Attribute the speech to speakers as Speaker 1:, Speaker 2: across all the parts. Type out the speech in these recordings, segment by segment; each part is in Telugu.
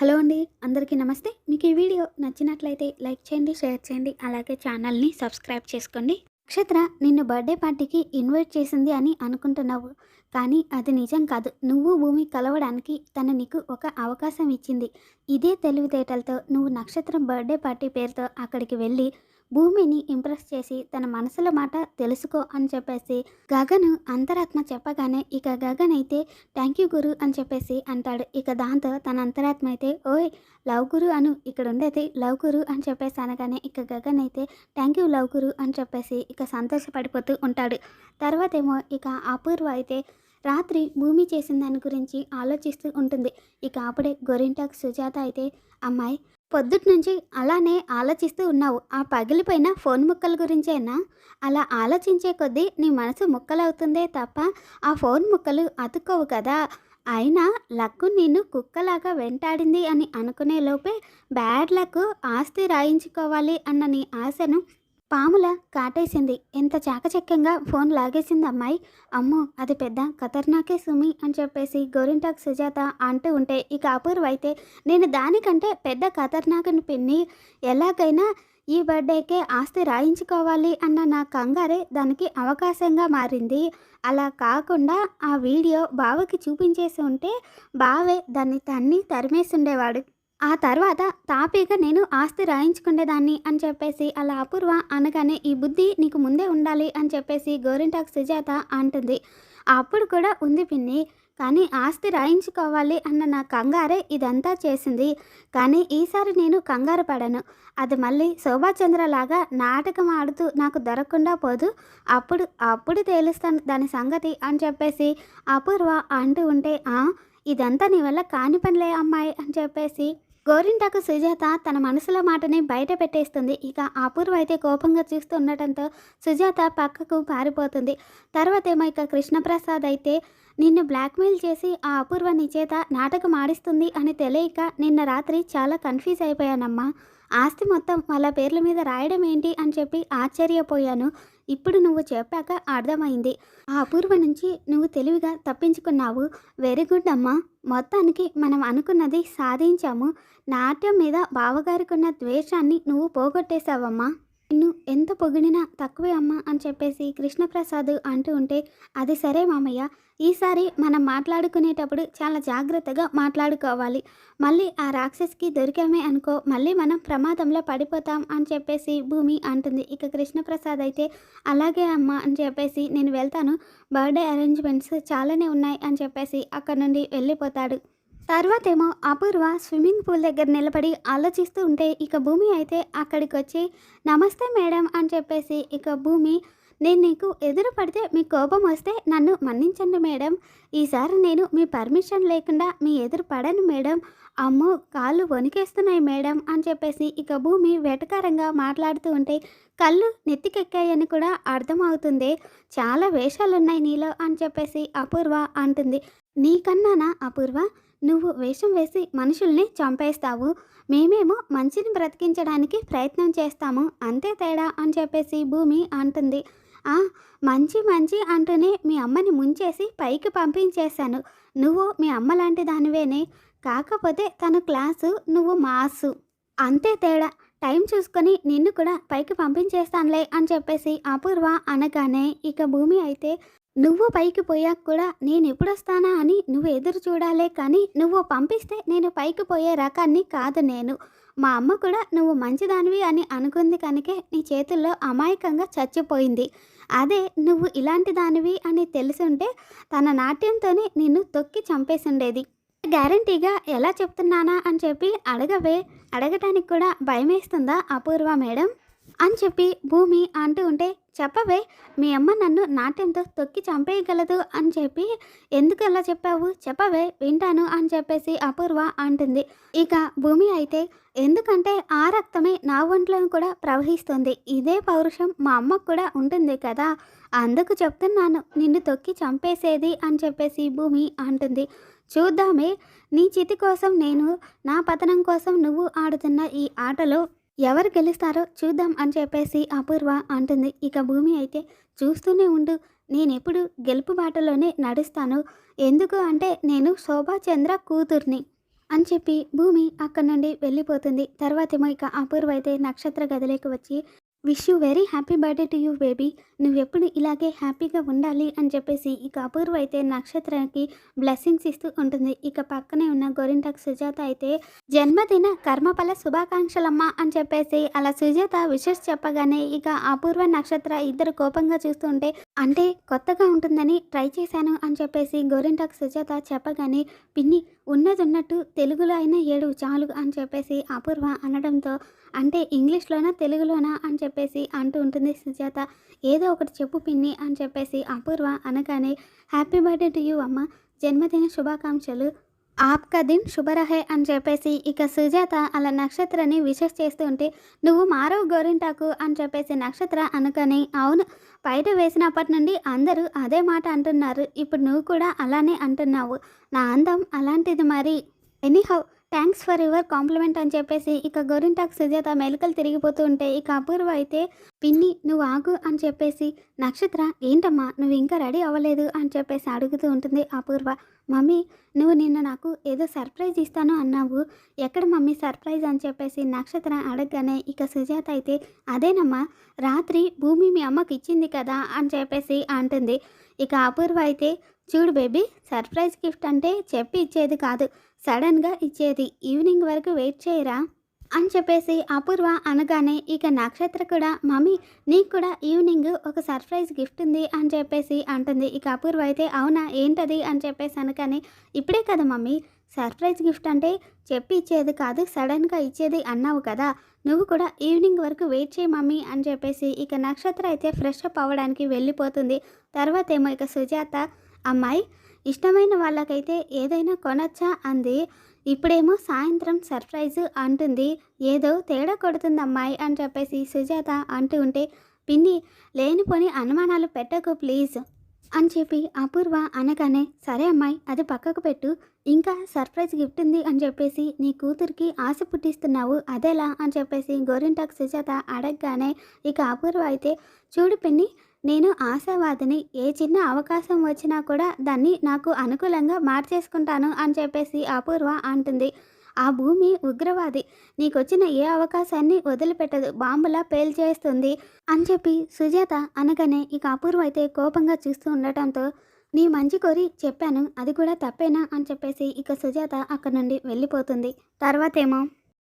Speaker 1: హలో అండి అందరికీ నమస్తే. మీకు ఈ వీడియో నచ్చినట్లయితే లైక్ చేయండి షేర్ చేయండి అలాగే ఛానల్ని సబ్స్క్రైబ్ చేసుకోండి. నక్షత్ర నిన్ను బర్త్డే పార్టీకి ఇన్వైట్ చేసింది అని అనుకుంటున్నావు కానీ అది నిజం కాదు. నువ్వు భూమి కలవడానికి తను నీకు ఒక అవకాశం ఇచ్చింది. ఇదే తెలివితేటలతో నువ్వు నక్షత్రం బర్త్డే పార్టీ పేరుతో అక్కడికి వెళ్ళి భూమిని ఇంప్రెస్ చేసి తన మనసుల మాట తెలుసుకో అని చెప్పేసి గగను అంతరాత్మ చెప్పగానే ఇక గగన్ అయితే థ్యాంక్ యూ గురు అని చెప్పేసి అంటాడు. ఇక దాంతో తన అంతరాత్మ అయితే ఓయ్ లవ్ గురు అను ఇక్కడ ఉండేది లవ్ గురు అని చెప్పేసి అనగానే ఇక గగన్ అయితే థ్యాంక్ యూ లవ్ గురు అని చెప్పేసి ఇక సంతోషపడిపోతూ ఉంటాడు. తర్వాత ఏమో ఇక అపూర్వ అయితే రాత్రి భూమి చేసిన దాని గురించి ఆలోచిస్తూ ఉంటుంది. ఇక అప్పుడే గొరింటాక్ సుజాత అయితే అమ్మాయి పొద్దుటి నుంచి అలానే ఆలోచిస్తూ ఉన్నావు. ఆ పగిలిపోయిన ఫోన్ ముక్కల గురించేనా? అలా ఆలోచించే కొద్దీ నీ మనసు ముక్కలవుతుందే తప్ప ఆ ఫోన్ ముక్కలు అతుక్కోవు కదా. అయినా లక్కు నిన్ను కుక్కలాగా వెంటాడింది అని అనుకునే లోపే బ్యాడ్ లక్ ఆస్తి రాయించుకోవాలి అన్న నీ ఆశను పాముల కాటేసింది. ఎంత చాకచక్యంగా ఫోన్ లాగేసింది అమ్మాయి. అమ్మో అది పెద్ద ఖతర్నాకే సుమి అని చెప్పేసి గోరింటాక్ సుజాత అంటూ ఉంటే ఇక అపూర్వ అయితే నేను దానికంటే పెద్ద ఖతర్నాకుని పిన్ని ఎలాగైనా ఈ బర్త్డేకే ఆస్తి రాయించుకోవాలి అన్న నా కంగారే దానికి అవకాశంగా మారింది. అలా కాకుండా ఆ వీడియో బావకి చూపించేసి ఉంటే బావే దాన్ని తన్ని తరిమేసి ఉండేవాడు ఆ తర్వాత తాపీగా నేను ఆస్తి రాయించుకునేదాన్ని అని చెప్పేసి అలా అపూర్వ అనగానే ఈ బుద్ధి నీకు ముందే ఉండాలి అని చెప్పేసి గోరింటాక్ సుజాత అంటుంది. అప్పుడు కూడా ఉంది పిన్ని కానీ ఆస్తి రాయించుకోవాలి అన్న నా కంగారే ఇదంతా చేసింది. కానీ ఈసారి నేను కంగారు పడను. అది మళ్ళీ శోభాచంద్రలాగా నాటకం ఆడుతూ నాకు దొరకకుండా పోదు. అప్పుడు అప్పుడు తేలుస్తాను దాని సంగతి అని చెప్పేసి అపూర్వ అంటూ ఉంటే "ఆ, ఇదంతా నీ వల్ల కాని పనిలే అమ్మాయి అని చెప్పేసి గోరింటాకు సుజాత తన మనసులో మాటని బయట పెట్టేస్తుంది. ఇక అపూర్వ అయితే కోపంగా చూస్తూ ఉండటంతో సుజాత పక్కకు పారిపోతుంది. తర్వాత ఏమో ఇక కృష్ణప్రసాద్ అయితే నిన్ను బ్లాక్మెయిల్ చేసి ఆ అపూర్వ నీ చేత నాటకం ఆడిస్తుంది అని తెలియక నిన్న రాత్రి చాలా కన్ఫ్యూజ్ అయిపోయానమ్మా. ఆస్తి మొత్తం వాళ్ళ పేర్ల మీద రాయడం ఏంటి అని చెప్పి ఆశ్చర్యపోయాను. ఇప్పుడు నువ్వు చెప్పాక అర్థమైంది. ఆ అపూర్వ నుంచి నువ్వు తెలివిగా తప్పించుకున్నావు. వెరీ గుడ్ అమ్మా. మొత్తానికి మనం అనుకున్నది సాధించాము. నాట్యం మీద బావగారికి ఉన్న ద్వేషాన్ని నువ్వు పోగొట్టేశావమ్మా. నిన్ను ఎంత పొగిడినా తక్కువే అమ్మా అని చెప్పేసి కృష్ణప్రసాద్ అంటూ ఉంటే అది సరే మామయ్య. ఈసారి మనం మాట్లాడుకునేటప్పుడు చాలా జాగ్రత్తగా మాట్లాడుకోవాలి. మళ్ళీ ఆ రాక్షస్కి దొరికామే అనుకో మళ్ళీ మనం ప్రమాదంలో పడిపోతాం అని చెప్పేసి భూమి అంటుంది. ఇక కృష్ణప్రసాద్ అయితే అలాగే అమ్మ అని చెప్పేసి నేను వెళ్తాను. బర్త్డే అరేంజ్మెంట్స్ చాలానే ఉన్నాయి అని చెప్పేసి అక్కడ నుండి వెళ్ళిపోతాడు. తర్వాత ఏమో అపూర్వ స్విమ్మింగ్ పూల్ దగ్గర నిలబడి ఆలోచిస్తూ ఉంటే ఇక భూమి అయితే అక్కడికి వచ్చి నమస్తే మేడం అని చెప్పేసి ఇక భూమి నేను నీకు ఎదురు పడితే మీ కోపం వస్తే నన్ను మన్నించండి మేడం. ఈసారి నేను మీ పర్మిషన్ లేకుండా మీ ఎదురు పడను మేడం. అమ్మో కాళ్ళు వణికేస్తున్నాయి మేడం అని చెప్పేసి ఇక భూమి వెటకారంగా మాట్లాడుతూ ఉంటే కళ్ళు నెత్తికెక్కాయని కూడా అర్థమవుతుంది. చాలా వేషాలున్నాయి నీలో అని చెప్పేసి అపూర్వ అంటుంది. నీకన్నానా అపూర్వ? నువ్వు వేషం వేసి మనుషుల్ని చంపేస్తావు. మేమేమో మంచిని బ్రతికించడానికి ప్రయత్నం చేస్తాము. అంతే తేడా అని చెప్పేసి భూమి అంటుంది. "ఆ, మంచి మంచి అంటూనే మీ అమ్మని ముంచేసి పైకి పంపించేశాను. నువ్వు మీ అమ్మ లాంటి దానివేనే. కాకపోతే తను క్లాసు నువ్వు మాసు. అంతే తేడా. టైం చూసుకొని నిన్ను కూడా పైకి పంపించేస్తానులే అని చెప్పేసి అపూర్వ అనగానే ఇక భూమి అయితే నువ్వు పైకి పోయాక కూడా నేను ఎప్పుడొస్తానా అని నువ్వు ఎదురు చూడాలే కానీ నువ్వు పంపిస్తే నేను పైకి పోయే రకాన్ని కాదు నేను. మా అమ్మ కూడా నువ్వు మంచిదానివి అని అనుకుంది కనుకే నీ చేతుల్లో అమాయకంగా చచ్చిపోయింది. అదే నువ్వు ఇలాంటి దానివి అని తెలిసుంటే తన నాట్యంతోనే నిన్ను తొక్కి చంపేసిండేది. గ్యారంటీగా ఎలా చెప్తున్నానా అని చెప్పి అడగవే అడగటానికి కూడా భయమేస్తుందా అపూర్వ మేడం? అని చెప్పి భూమి అంటూ ఉంటే చెప్పవే మీ అమ్మ నన్ను నాట్యంతో తొక్కి చంపేయగలదు అని చెప్పి ఎందుకు అలా చెప్పావు? చెప్పవే వింటాను అని చెప్పేసి అపూర్వ అంటుంది. ఇక భూమి అయితే ఎందుకంటే ఆ రక్తమే నా ఒంట్లో కూడా ప్రవహిస్తుంది. ఇదే పౌరుషం మా అమ్మకు కూడా ఉంటుంది కదా. అందుకు చెప్తున్నాను నిన్ను తొక్కి చంపేసేది అని చెప్పేసి భూమి అంటుంది. చూద్దామే నీ చితి కోసం నేను నా పతనం కోసం నువ్వు ఆడుతున్న ఈ ఆటలో ఎవరు గెలుస్తారో చూద్దాం అని చెప్పేసి అపూర్వ అంటుంది. ఇక భూమి అయితే చూస్తూనే ఉండు. నేనెప్పుడు గెలుపు బాటలోనే నడుస్తాను. ఎందుకు అంటే నేను శోభాచంద్ర కూతుర్ని అని చెప్పి భూమి అక్కడి నుండి వెళ్ళిపోతుంది. తర్వాత ఏమో ఇక అపూర్వ అయితే నక్షత్ర గదిలోకి వచ్చి wish you very happy birthday to you baby నువ్వెప్పుడు ఇలాగే హ్యాపీగా ఉండాలి అని చెప్పేసి ఇక అపూర్వ అయితే నక్షత్రానికి బ్లెస్సింగ్స్ ఇస్తూ ఉంటుంది. ఇక పక్కనే ఉన్న గోరింటాక్ సుజాత అయితే జన్మదిన కర్మఫల శుభాకాంక్షలమ్మ అని చెప్పేసి అలా సుజాత విషెస్ చెప్పగానే ఇక అపూర్వ నక్షత్ర ఇద్దరు కోపంగా చూస్తుంటే అంటే కొత్తగా ఉంటుందని ట్రై చేశాను అని చెప్పేసి గోరింటాక్ సుజాత చెప్పగానే పిన్ని ఉన్నది ఉన్నట్టు తెలుగులో అయినా ఏడు చాలు అని చెప్పేసి అపూర్వ అనడంతో అంటే ఇంగ్లీష్లోనా తెలుగులోనా అని చెప్పేసి అంటూ ఉంటుంది సుజాత. ఏదో ఒకటి చెప్పు పిన్ని అని చెప్పేసి అపూర్వ అనగానే హ్యాపీ బర్త్డే టు యూ అమ్మ. జన్మదిన శుభాకాంక్షలు. ఆప్కా దిన్ శుభరహే అని చెప్పేసి ఇక సుజాత అలా నక్షత్రాన్ని విషెస్ చేస్తూ ఉంటే నువ్వు మారవు గోరింటాకు అని చెప్పేసి నక్షత్ర అనుకని అవును. బయట వేసినప్పటి నుండి అందరూ అదే మాట అంటున్నారు. ఇప్పుడు నువ్వు కూడా అలానే అంటున్నావు. నా అందం అలాంటిది మరి. Anyhow thanks for your compliment అని చెప్పేసి ఇక గోరింటాక్ సుజాత మెలకలు తిరిగిపోతూ ఉంటే ఇక అపూర్వ అయితే పిన్ని నువ్వు ఆగు అని చెప్పేసి నక్షత్ర ఏంటమ్మా నువ్వు ఇంకా రెడీ అవ్వలేదు? అని చెప్పేసి అడుగుతూ ఉంటుంది అపూర్వ. మమ్మీ నువ్వు నిన్న నాకు ఏదో సర్ప్రైజ్ ఇస్తాను అన్నావు. ఎక్కడ మమ్మీ సర్ప్రైజ్? అని చెప్పేసి నక్షత్ర అడగగానే ఇక సుజాత అయితే అదేనమ్మా రాత్రి భూమి మీ అమ్మకి ఇచ్చింది కదా? అని చెప్పేసి అంటుంది. ఇక అపూర్వ అయితే చూడు బేబీ సర్ప్రైజ్ గిఫ్ట్ అంటే చెప్పి ఇచ్చేది కాదు. సడన్గా ఇచ్చేది. ఈవినింగ్ వరకు వెయిట్ చేయరా? అని చెప్పేసి అపూర్వ అనగానే ఇక నక్షత్ర కూడా మమ్మీ నీకు కూడా ఈవినింగ్ ఒక సర్ప్రైజ్ గిఫ్ట్ ఉంది అని చెప్పేసి అంటుంది. ఇక అపూర్వ అయితే అవునా ఏంటది? అని చెప్పేసి అనగానే ఇప్పుడే కదా మమ్మీ సర్ప్రైజ్ గిఫ్ట్ అంటే చెప్పి ఇచ్చేది కాదు సడన్గా ఇచ్చేది అన్నావు కదా. నువ్వు కూడా ఈవినింగ్ వరకు వెయిట్ చేయి మమ్మీ అని చెప్పేసి ఇక నక్షత్ర అయితే ఫ్రెష్ అప్ అవ్వడానికి వెళ్ళిపోతుంది. తర్వాత ఏమో ఇక సుజాత అమ్మాయి ఇష్టమైన వాళ్ళకైతే ఏదైనా కొనొచ్చా అంది. ఇప్పుడేమో సాయంత్రం సర్ప్రైజ్ అంటుంది. ఏదో తేడా కొడుతుంది అమ్మాయి అని చెప్పేసి సుజాత అంటూ ఉంటే పిన్ని లేనిపోని అనుమానాలు పెట్టకు ప్లీజ్ అని చెప్పి అపూర్వ అనగానే సరే అమ్మాయి అది పక్కకు పెట్టు. ఇంకా సర్ప్రైజ్ గిఫ్ట్ ఉంది అని చెప్పేసి నీ కూతురికి ఆశ పుట్టిస్తున్నావు అదేలా అని చెప్పేసి గోరింటాకు సుజాత అడగగానే ఇక అపూర్వ అయితే చూడు పిన్ని నేను ఆశావాదిని. ఏ చిన్న అవకాశం వచ్చినా కూడా దాన్ని నాకు అనుకూలంగా మార్చేసుకుంటాను అని చెప్పేసి అపూర్వ అంటుంది. ఆ భూమి ఉగ్రవాది. నీకొచ్చిన ఏ అవకాశాన్ని వదిలిపెట్టదు. బాంబులా పేల్చేస్తుంది అని చెప్పి సుజాత అనగానే ఇక అపూర్వ అయితే కోపంగా చూస్తూ ఉండటంతో నీ మంచి కోరి చెప్పాను. అది కూడా తప్పేనా? అని చెప్పేసి ఇక సుజాత అక్కడ నుండి వెళ్ళిపోతుంది. తర్వాతేమో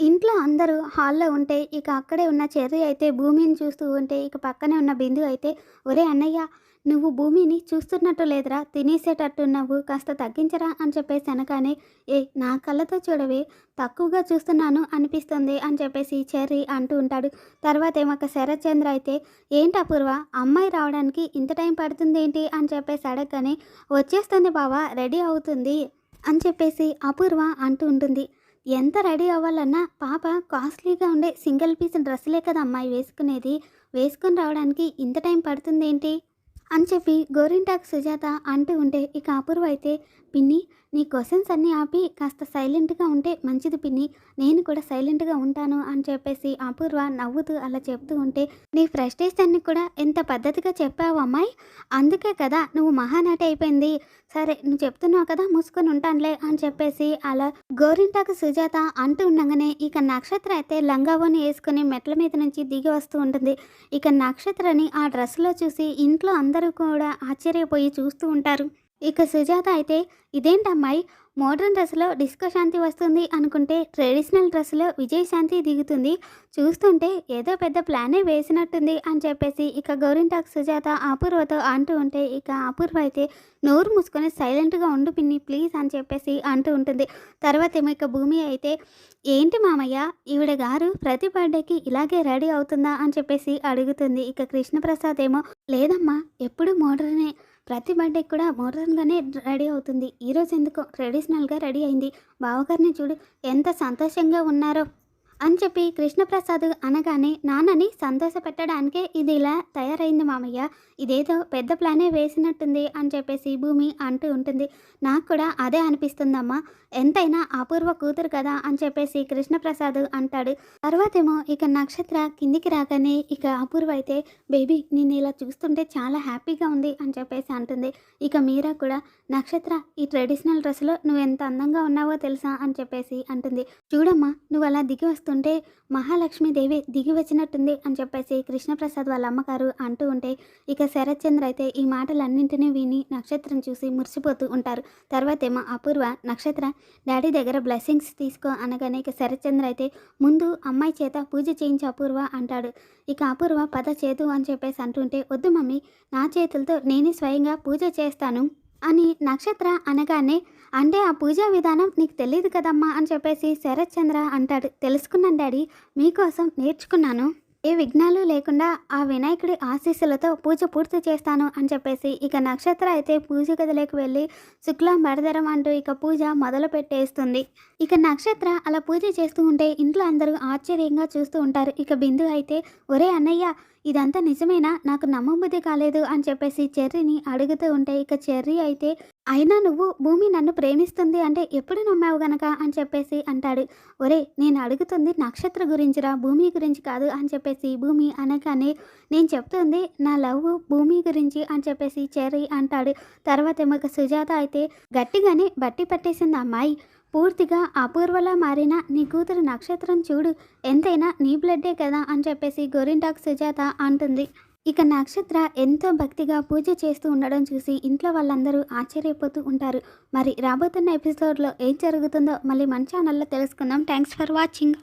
Speaker 1: ఇంట్లో అందరూ హాల్లో ఉంటే ఇక అక్కడే ఉన్న చెర్రి అయితే భూమిని చూస్తూ ఉంటే ఇక పక్కనే ఉన్న బిందు అయితే ఒరే అన్నయ్య నువ్వు భూమిని చూస్తున్నట్టు లేదురా తినేసేటట్టున్నావు కాస్త తగ్గించరా అని చెప్పేసి అనగానే ఏ నా కళ్ళతో చూడవే తక్కువగా చూస్తున్నాను అనిపిస్తుంది అని చెప్పేసి చెర్రి అంటూ ఉంటాడు. తర్వాత ఏమొక శరత్చంద్ర అయితే ఏంటి అపూర్వ అమ్మాయి రావడానికి ఇంత టైం పడుతుంది ఏంటి అని చెప్పేసి అడగగానే వచ్చేస్తుంది బావా రెడీ అవుతుంది అని చెప్పేసి అపూర్వ అంటూ ఉంటుంది. ఎంత రెడీ అవ్వాలన్నా పాప కాస్ట్లీగా ఉండే సింగిల్ పీస్ డ్రెస్సులే కదా అమ్మాయి వేసుకునేది. వేసుకొని రావడానికి ఇంత టైం పడుతుంది ఏంటి అని చెప్పి గోరింటాక్ సుజాత అంటూ ఉంటే ఇక అపూర్వ అయితే పిన్ని నీ క్వశ్చన్స్ అన్నీ ఆపి కాస్త సైలెంట్గా ఉంటే మంచిది పిన్ని. నేను కూడా సైలెంట్గా ఉంటాను అని చెప్పేసి అపూర్వ నవ్వుతూ అలా చెప్తూ ఉంటే నీ ఫ్రస్ట్రేషన్ని కూడా ఎంత పద్ధతిగా చెప్పావు అమ్మాయి? అందుకే కదా నువ్వు మహానటి అయిపోయింది. సరే నువ్వు చెప్తున్నావు కదా మూసుకొని ఉంటానులే అని చెప్పేసి అలా గోరింటాకు సుజాత అంటూ ఉండగానే ఇక నక్షత్ర అయితే లంగావోని వేసుకుని మెట్ల మీద నుంచి దిగి వస్తూ ఉంటుంది. ఇక నక్షత్రని ఆ డ్రెస్లో చూసి ఇంట్లో అందరూ కూడా ఆశ్చర్యపోయి చూస్తూ ఉంటారు. ఇక సుజాత అయితే ఇదేంటమ్మాయి? మోడర్న్ డ్రెస్లో డిస్కో శాంతి వస్తుంది అనుకుంటే ట్రెడిషనల్ డ్రెస్లో విజయశాంతి దిగుతుంది. చూస్తుంటే ఏదో పెద్ద ప్లానే వేసినట్టుంది అని చెప్పేసి ఇక గౌరింటాక్ సుజాత అపూర్వతో అంటూ ఉంటే ఇక అపూర్వ అయితే నోరు మూసుకొని సైలెంట్గా ఉండు పిన్ని ప్లీజ్ అని చెప్పేసి అంటూ ఉంటుంది. తర్వాత ఏమో ఇక భూమి అయితే ఏంటి మామయ్య? ఈవిడ గారు ప్రతి బర్త్డేకి ఇలాగే రెడీ అవుతుందా? అని చెప్పేసి అడుగుతుంది. ఇక కృష్ణప్రసాద్ ఏమో లేదమ్మా ఎప్పుడు మోడర్నే. ప్రతి బర్త్డే కూడా మోడర్న్గానే రెడీ అవుతుంది. ఈరోజు ఎందుకో ట్రెడిషనల్గా రెడీ అయింది? బావగారిని చూడు ఎంత సంతోషంగా ఉన్నారో. అని చెప్పి కృష్ణప్రసాద్ అనగానే నాన్నని సంతోషపెట్టడానికే ఇది ఇలా తయారైంది మామయ్య. ఇదేదో పెద్ద ప్లానే వేసినట్టుంది అని చెప్పేసి భూమి అంటూ ఉంటుంది. నాకు కూడా అదే అనిపిస్తుందమ్మా. ఎంతైనా అపూర్వ కూతురు కదా అని చెప్పేసి కృష్ణప్రసాద్ అంటాడు. తర్వాతేమో ఇక నక్షత్ర కిందికి రాగానే ఇక అపూర్వ అయితే బేబీ నేను ఇలా చూస్తుంటే చాలా హ్యాపీగా ఉంది అని చెప్పేసి అంటుంది. ఇక మీరా కూడా నక్షత్ర ఈ ట్రెడిషనల్ డ్రెస్లో నువ్వు ఎంత అందంగా ఉన్నావో తెలుసా అని చెప్పేసి అంటుంది. చూడమ్మా నువ్వు అలా దిగి చూస్తుంటే మహాలక్ష్మీదేవి దిగి వచ్చినట్టుంది అని చెప్పేసి కృష్ణప్రసాద్ వాళ్ళ అమ్మగారు అంటూ ఉంటే ఇక శరత్ చంద్ర అయితే ఈ మాటలన్నింటినీ విని నక్షత్రం చూసి మురిసిపోతూ ఉంటారు. తర్వాతేమో అపూర్వ నక్షత్ర డాడీ దగ్గర బ్లెస్సింగ్స్ తీసుకో అనగానే ఇక శరత్ చంద్ర అయితే ముందు అమ్మాయి చేత పూజ చేయించి అపూర్వ అంటాడు. ఇక అపూర్వ పద చేతు అని చెప్పేసి అంటుంటే వద్దు మమ్మీ నా చేతులతో నేనే స్వయంగా పూజ చేస్తాను. అని నక్షత్ర అనగానే అంటే ఆ పూజా విధానం నీకు తెలియదు కదమ్మా అని చెప్పేసి శరత్ చంద్ర అంటాడు. తెలుసుకున్నాను డాడీ మీకోసం నేర్చుకున్నాను. ఏ విఘ్నాలు లేకుండా ఆ వినాయకుడి ఆశీస్సులతో పూజ పూర్తి చేస్తాను అని చెప్పేసి ఇక నక్షత్ర అయితే పూజ గదిలోకి వెళ్ళి శుక్లం బడదరం అంటూ ఇక పూజ మొదలు పెట్టేస్తుంది. ఇక నక్షత్ర అలా పూజ చేస్తూ ఉంటే ఇంట్లో అందరూ ఆశ్చర్యంగా చూస్తూ ఉంటారు. ఇక బిందు అయితే ఒరే అన్నయ్య ఇదంతా నిజమేనా? నాకు నమ్మబుద్ధి కాలేదు అని చెప్పేసి చెర్రీని అడుగుతూ ఉంటే ఇక చెర్రీ అయితే అయినా నువ్వు భూమి నన్ను ప్రేమిస్తుంది అంటే ఎప్పుడు నమ్మావు గనక అని చెప్పేసి అంటాడు. ఒరే నేను అడుగుతుంది నక్షత్ర గురించిరా భూమి గురించి కాదు అని చెప్పేసి భూమి అనగానే నేను చెప్తుంది నా లవ్ భూమి గురించి అని చెప్పేసి చెర్రీ అంటాడు. తర్వాత ఏమో సుజాత అయితే గట్టిగానే బట్టి పట్టేసింది అమ్మాయి పూర్తిగా అపూర్వలా మారిన నీ కూతురు నక్షత్రం చూడు ఎంతైనా నీ బ్లడ్డే కదా అని చెప్పేసి గోరింటాక్ సుజాత అంటుంది. ఇక నక్షత్ర ఎంతో భక్తిగా పూజ చేస్తూ ఉండడం చూసి ఇంట్లో వాళ్ళందరూ ఆశ్చర్యపోతూ ఉంటారు. మరి రాబోతున్న ఎపిసోడ్లో ఏం జరుగుతుందో మళ్ళీ మన ఛానల్లో తెలుసుకుందాం. Thanks for watching.